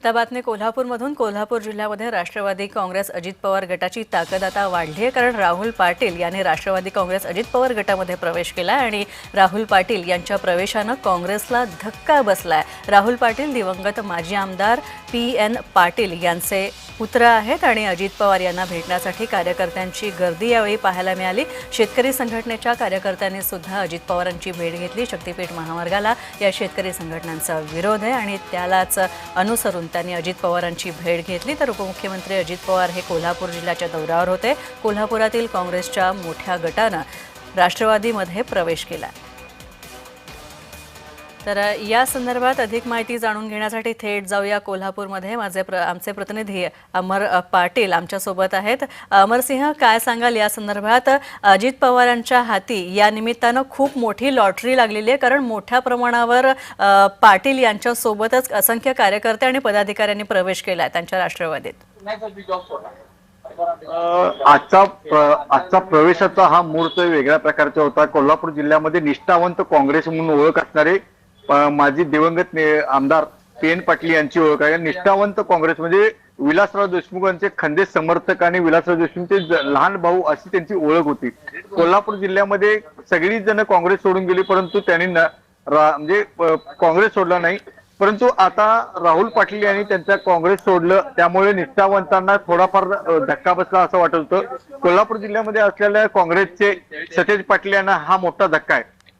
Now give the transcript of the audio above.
आता बातमी कोल्हापूरमधून. कोल्हापूर जिल्ह्यामध्ये राष्ट्रवादी काँग्रेस अजित पवार गटाची ताकद आता वाढली आहे कारण राहुल पाटील यांनी राष्ट्रवादी काँग्रेस अजित पवार गटामध्ये प्रवेश केला आणि राहुल पाटील यांच्या प्रवेशानं काँग्रेसला धक्का बसला आहे राहुल पाटील दिवंगत माजी आमदार पी एन पाटील यांचे पुत्र आहेत आणि अजित पवार यांना भेटण्यासाठी कार्यकर्त्यांची गर्दी यावेळी पाहायला मिळाली. शेतकरी संघटनेच्या कार्यकर्त्यांनी सुद्धा अजित पवारांची भेट घेतली. शक्तीपीठ महामार्गाला या शेतकरी संघटनांचा विरोध आहे आणि त्यालाच अनुसरून त्यांनी अजित पवारांची भेट घेतली. तर उपमुख्यमंत्री अजित पवार हे कोल्हापूर जिल्ह्याच्या दौऱ्यावर होते. कोल्हापुरातील काँग्रेसच्या मोठ्या गटानं राष्ट्रवादीमध्ये प्रवेश केला. तर या संदर्भात अधिक माहिती जाणून घेण्यासाठी थेट जाऊया कोल्हापूरमध्ये. माझे प्र आमचे प्रतिनिधी अमर पाटील आमच्यासोबत आहेत. अमरसिंह काय सांगाल या संदर्भात? अजित पवारांच्या हाती या निमित्तानं खूप मोठी लॉटरी लागलेली आहे. कारण मोठ्या प्रमाणावर पाटील यांच्यासोबतच असंख्य कार्यकर्ते आणि पदाधिकाऱ्यांनी प्रवेश केला आहे त्यांच्या राष्ट्रवादीत. आजचा आजचा प्रवेशाचा हा मुहूर्त वेगळ्या प्रकारचा होता. कोल्हापूर जिल्ह्यामध्ये निष्ठावंत काँग्रेस म्हणून ओळख असणारे माजी दिवंगत आमदार पी एन पाटील यांची ओळख आहे. निष्ठावंत काँग्रेस म्हणजे विलासराव देशमुखांचे खंदे समर्थक आणि विलासराव देशमुखचे लहान भाऊ अशी त्यांची ओळख होती. कोल्हापूर जिल्ह्यामध्ये सगळी जण काँग्रेस सोडून गेली परंतु त्यांनी म्हणजे काँग्रेस सोडला नाही. परंतु आता राहुल पाटील यांनी त्यांचा काँग्रेस सोडलं त्यामुळे निष्ठावंतांना थोडाफार धक्का बसला असं वाटत होतं. कोल्हापूर जिल्ह्यामध्ये असलेल्या काँग्रेसचे सतेज पाटील यांना हा मोठा धक्का आहे.